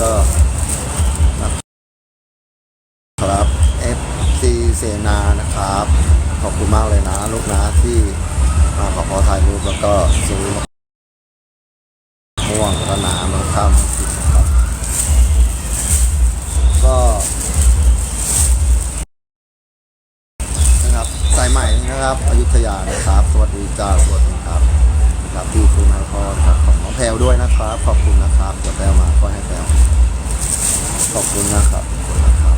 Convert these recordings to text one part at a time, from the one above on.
ก็นะครับ FC เสนานะครับ ขอบคุณมากเลยนะ ลูกนะที่มาขอขอถ่ายรูปแล้วก็ซื้อม่วงแล้วก็น้ำแล้วก็ข้ามากินนะครับ ก็นะครับสายใหม่นะครับอยุธยานะครับ สวัสดีจ้าสวัสดีครับนะครับที่คุณนครครับของน้องแพลวด้วยนะครับ ขอบคุณนะครับเดี๋ยวแพลวมา อบคุณนะครับขอบคุณนะครับ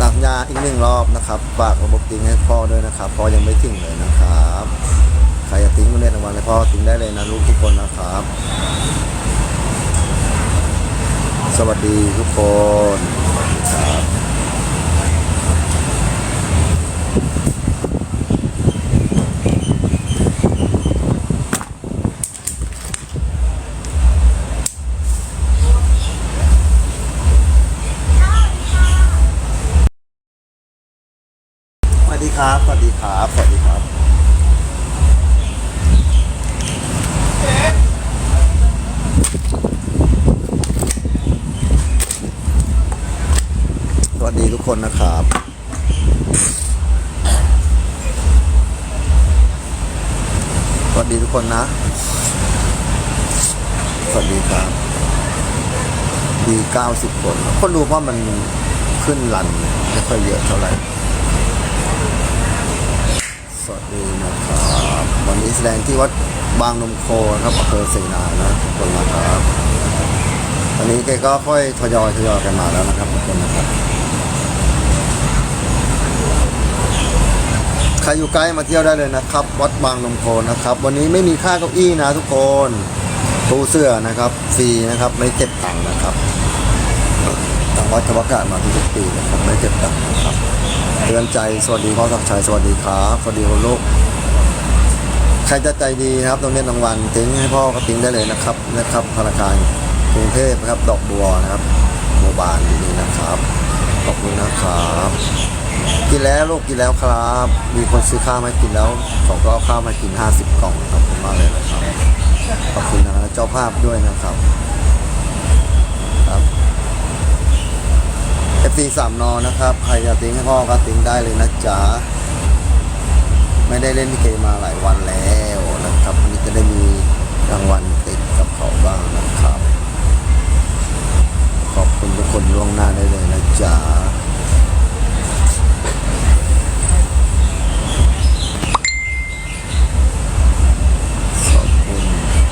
ตักยาอีกหนึ่งรอบนะครับฝากระบบติ้งให้พ่อด้วยนะครับพ่อยังไม่ถึงเลยนะครับใครจะติ้งก็เล่นรางวัลให้พ่อติ้งได้เลยนะลูกทุกคนนะครับ สวัสดีทุกคนครับ ครับ สวัสดีครับ สวัสดีครับ สวัสดีทุกคนนะครับ สวัสดีทุกคนนะ สวัสดีครับ ดีเก้าสิบคน คนดูว่ามันขึ้นรันไม่ค่อยเยอะเท่าไหร่ สวัสดีนะครับวันนี้แสดงที่วัดบางนมโคนะครับอำเภอเสนานะทุกคนนะครับตอนนี้แกก็ค่อยทยอยทยอยกันมาแล้วนะครับทุกคนนะครับใครอยู่ใกล้มาเที่ยวได้เลยนะครับ วัดบางนมโคนะครับ วันนี้ไม่มีค่าเก้าอี้นะทุกคนปูเสื้อนะครับฟรีนะครับไม่เก็บตังค์นะครับทางวัดธรรมกาศมาทุกปีนะครับไม่เก็บตังค์นะครับ เตือนใจสวัสดีพ่อศักดิ์ชัยสวัสดีครับสวัสดีคุณลูกใครจะใจดีนะครับตรงนี้รางวัลทิ้งให้พ่อก็ทิ้งได้เลยนะครับนะครับธนาคารกรุงเทพนะครับ ดอกบัวนะครับโมบายดีนะครับขอบคุณนะครับกินแล้วลูกกินแล้วครับ มีคนซื้อข้าวมากินแล้วเขาก็เอาข้าวมากิน 50 กล่องขอบคุณมากเลยนะครับขอบคุณนะเจ้าภาพด้วยนะครับ FC สามนอนะครับใครจะติ้งให้พ่อก็ติ้งได้เลยนะจ๊ะไม่ได้เล่นพี่เกมาหลายวันแล้วนะครับวันนี้จะได้มีรางวัลติดกับเขาบ้างนะครับ ขอบคุณทุกคนล่วงหน้าได้เลยนะจ๊ะ ขอบคุณ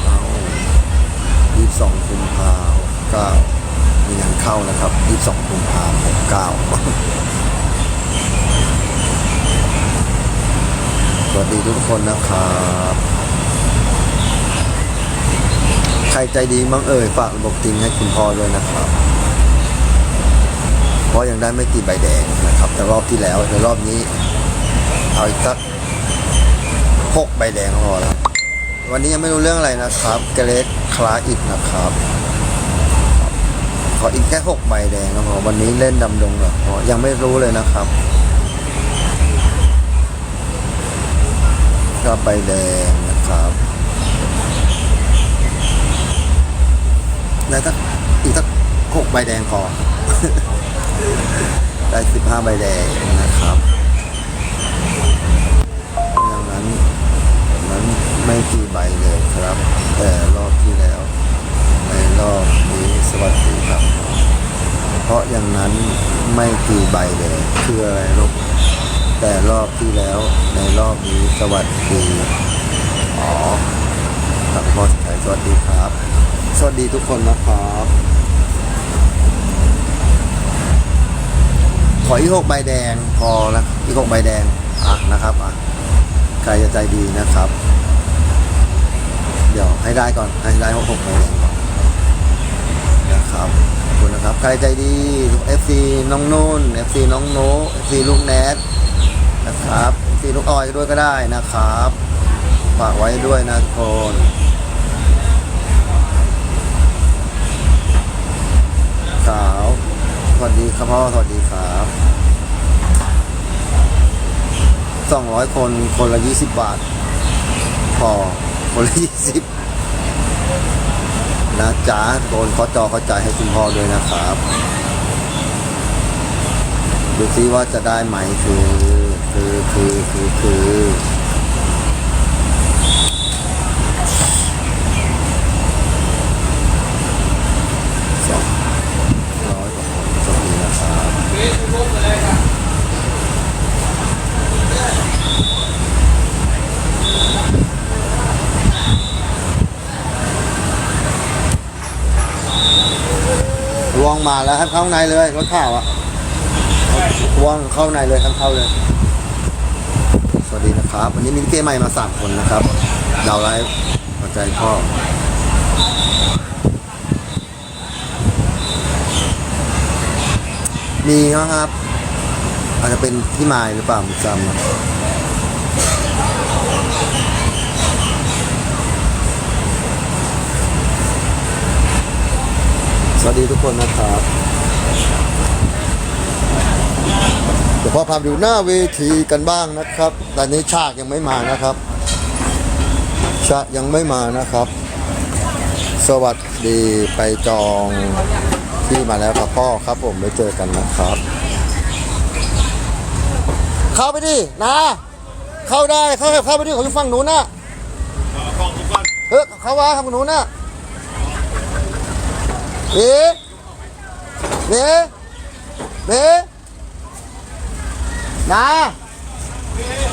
เอายี่สองกุมภาเก้ามีงานเข้านะครับยี่สองกุมภาหกเก้าสวัสดีทุกคนนะครับ ใจดีมั่งเอ่ยฝากระบบติงให้คุณพ่อด้วยนะครับเพราะยังได้ไม่กี่ใบแดงนะครับ แต่รอบที่แล้วในรอบนี้เอาอีกสักหกใบแดงพอแล้ววันนี้ยังไม่รู้เรื่องอะไรนะครับเกเรกคลาอิดนะครับ ขออีกแค่หกใบแดงครับวันนี้เล่นดำดงเหรออยังไม่รู้เลยนะครับก็ใบแดงนะครับ แล้วถ้าอีกสักหกใบแดงพอ ได้สิบห้าใบแดงนะครับอย่างนั้นนั้นไม่กี่ใบเลยครับ แต่รอบที่แล้ว ในรอบนี้สวัสดีครับ เพราะอย่างนั้นไม่กี่ใบเลยคืออะไรลูกแต่รอบที่แล้วในรอบนี้สวัสดี อ๋อครับพ่อสายสวัสดีครับส วัสดีทุกคนนะครับ ขออีกหกใบแดงพอล้วอีกหกใบแดงอะนะครับอะใครจะใจดีนะครับ เดี๋ยวให้ได้ก่อนให้ได้หกหกโมงก่อนนะครับขอบคุณนะครับใครใจดี FC น้องนุ่น FC น้องโน FC ลูกแนทนะครับ FC ลูกออยด้วยก็ได้นะครับ ฝากไว้ด้วยนะทุกคนสาว สวัสดี ครับพ่อสวัสดีครับสองร้อยคนคนละยี่สิบบาท พอคนละยี่สิบนะจ๊ะโกนขอจอเข้าใจให้คุณพ่อด้วยนะครับ ดูซิว่าจะได้ไหมคือ คือคือคือคือสองร้อยกว่าคนสวัสดีนะครับ ลวงมาแล้วให้เข้าในเลยรถข้าวอะว่างเข้าในเลยทั้งเข้าเลย สวัสดีนะครับ วันนี้มีเกใหม่มาสามคนนะครับดาวไลฟ์หัวใจพ่อมีนะครับ อาจจะเป็นที่มายหรือเปล่าจำ สวัสดีทุกคนนะครับเดี๋ยวพอพาไปดูหน้าเวทีกันบ้างนะครับ แตอนนี้ฉากยังไม่มานะครับ ฉากยังไม่มานะครับ สวัสดีไปจองที่มาแล้วครับพ่อครับผมไปเจอกันนะครับ เข้าไปดินะ เข้าได้เข้าเข้าไปดิเขาอยู่ฝั่งนู้นนะเออเข้าว่าฝั่งนู้นน่ะ เอ๊เอ๊เอ๊นะ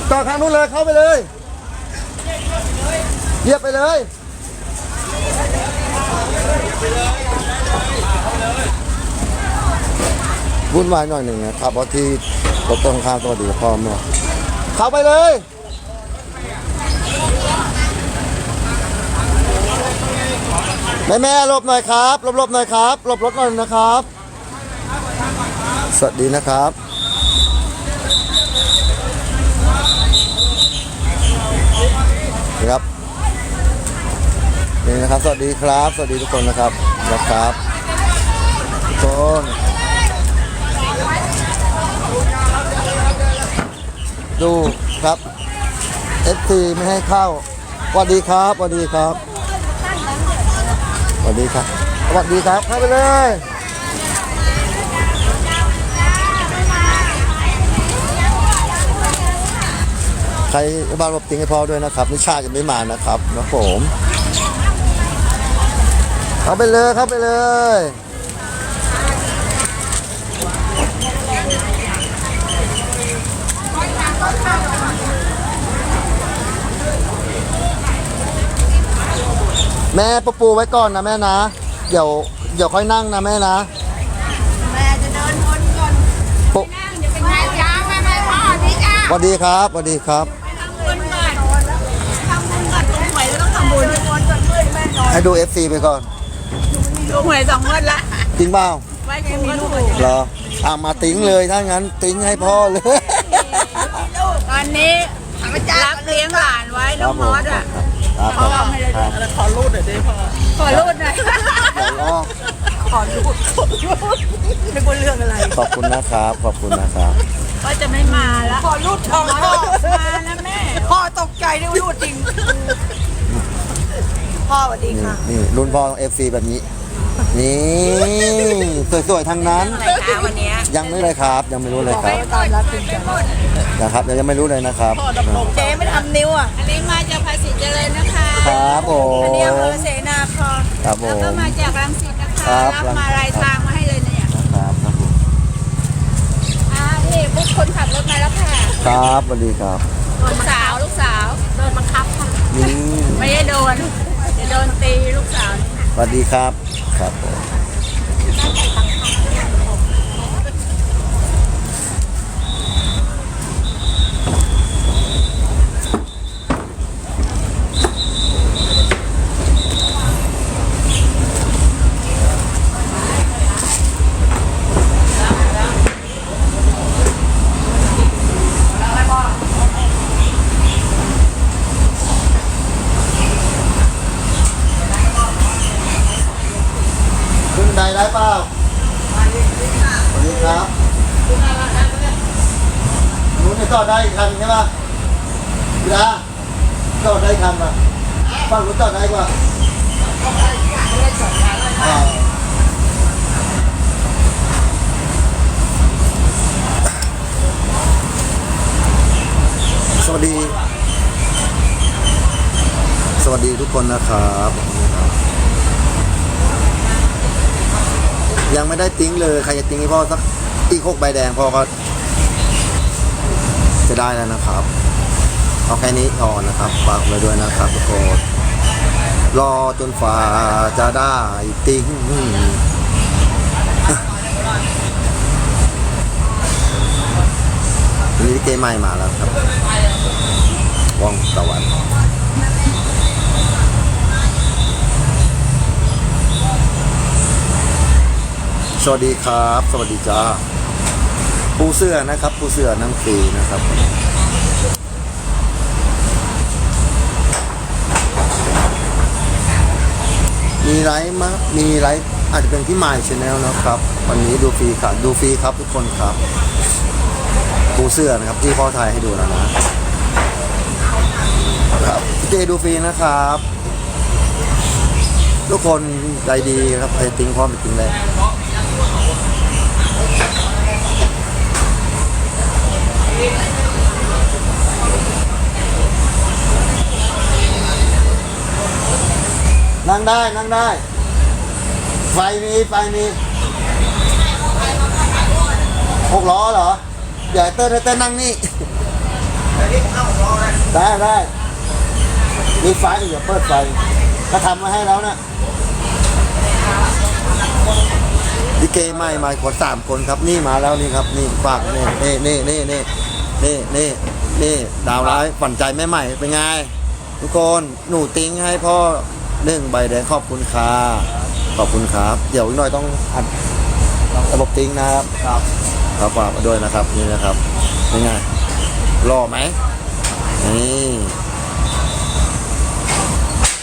ต่อทางนู้นเลยเข้าไปเลยเยียบไปเลยวุ่นวายหน่อยหนึ่งนะครับเพราะที่รถตรงข้ามตัวดีพ่อเมื่เข้าไปเลย แม่แม่ๆหลบหน่อยครับหลบหลบหน่อยครับหลบรถหน่อยนะครับ สวัสดีนะครับ ครับนี่นะครับ สวัสดีครับ สวัสดีทุกคนนะครับนะครับทุกคนดูครับ FC ไม่ให้เข้าสวัสดีครับสวัสดีครับ วัสดีครับ สวัสดีครับเข้าไปเลยใครบ้านรบติงให้พ่อด้วยนะครับ นิชาจะไม่มานะครับนะผม เข้าไปเลยเข้าไปเลย แม่ปูปูไว้ก่อนนะแม่นะ เดี๋ยวเดี๋ยวค่อยนั่งนะแม่นะ แม่จะเดินวนก่อนปูนั่งจะเป็นไงจ้าแม่แม่พ่อดีจ้าสวัสดีครับสวัสดีครับ ทำบุญก่อนทำบุญก่อนถูกหวยแล้วต้องทำบุญวนก่อนเพื่อนแม่นอนให้ดู FC ไปก่อนถูกหวยสองงวดละจริงเปล่าไว้กูก็ถูกเหรออ่ามาติ้งเลยถ้างั้นติ้งให้พ่อเลย ตอนนี้รับเลี้ยงหลานไว้น้องมอสอะ ครับพ่อ ครับไม่ได้ครับขอรูดหน่อยดิพ่อขอรูดหน่อยเดี๋ยวรอขอรูดขอรูดไม่พูดเรื่องอะไร ขอบคุณนะครับ ขอบคุณนะครับก็จะไม่มาแล้วขอรูดทองพ่อมาแล้วแม่พ่อตกใจด้วยรูดจริง พ่อสวัสดีนี่ค่ะ นี่รุ่นพ่อ FC แบบนี้ นี่สวยๆทั้งนั้น อะไรคะวันนี้ยังไม่เลยครับ ยังไม่รู้เลยครับตามรับจริงจังนะครับยังไม่รู้เลยนะครับเจ๊ไม่ทำนิ้วอะ อันนี้มาจากภาษีเจริญนะคะครับผมอันนี้อำเภอเสนาครครับผแล้วก็มมาจากรังสิตนะครัคะบรับมารายทางมาให้เลยเนี่ยครับครับผมอ่านี่พวกคนขับรถมาแล้วค่ะครับสวัสดีครับลูกสาวลูกสาวโดนบังคับค่ะนี่ไม่ได้โดนจะโดนตีลูกสาว สวัสดีครับ ครับผมขึ้นบันไดได้เปล่าสวัสดีครับนู้นจะจอดได้อีกคันใช่ปะ พี่ดาจอดได้อีกคันปะฝั่งนู้นจอดได้กว่าอ่าสวัสดี สวัสดีทุกคนนะครับ ยังไม่ได้ติ้งเลย ใครจะติ้งให้พ่อสักอีกหกใบแดงพ่อก็จะได้แล้วนะครับ เอาแค่นี้พอนะครับฝากไว้ด้วยนะครับทุกคนรอจนฝ่าจะได้ติ้งนนี้ลิเกใหม่มาแล้วครับว่องตะวันสวัสดีครับ สวัสดีจ้า ปูเสื้อนะครับ ปูเสื้อนั่งฟรีนะครับ มีไลฟ์มะมีไลฟ์อาจจะเป็นที่ใหม่ชแนลนะครับ วันนี้ดูฟรีครับดูฟรีครับทุกคนครับปูเสื้อนะครับที่พ่อถ่ายให้ดูแล้วนะครับเจดูฟรีนะครับ ทุกคนใจดีครับใครติ้งพร้อมไปติ้งเลย นั่งได้นั่งได้ ไฟมีไฟมีหกล้อเหรออย่าให้เต้นให้เต้นนั่งนี่ได้ได้มีไฟอย่าเปิดไฟก็ทำมาให้แล้วนะลิเกใหม่มาคนสามคนครับนี่มาแล้วนี่ครับนี่ฝากนี่นี่นี่นี่นี่นี่นี่นี่ดาวร้ายฝันใจแม่ใหม่เป็นไงทุกคนหนูติ้งให้พ่อ หนึ่งใบแดงขอบคุณค่ะขอบคุณครับ เดี๋ยวอีกหน่อยต้องอัดระบบติ้งนะครับครับครับฝากมาด้วยนะครับนี่นะครับเป็นไงรอไหมนี่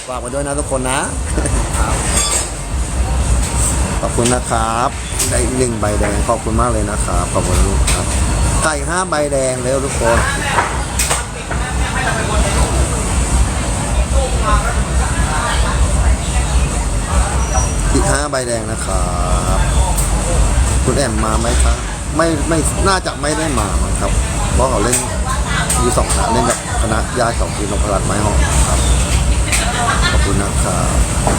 ฝากมาด้วยนะทุกคนนะขอบคุณนะครับ ได้อีกหนึ่งใบแดงขอบคุณมากเลยนะครับขอบคุณครับไก่ห้าใบแดงเร็วทุกคน ห้าใบแดงนะครับคุณแอมมาไหมครับไม่ไม่น่าจะไม่ได้มาครับ เพราะเขาเล่นอยู่สองคณะเล่นกับคณะญาติของพี่นพรัตน์ไม้หอมครับขอบคุณนะครับ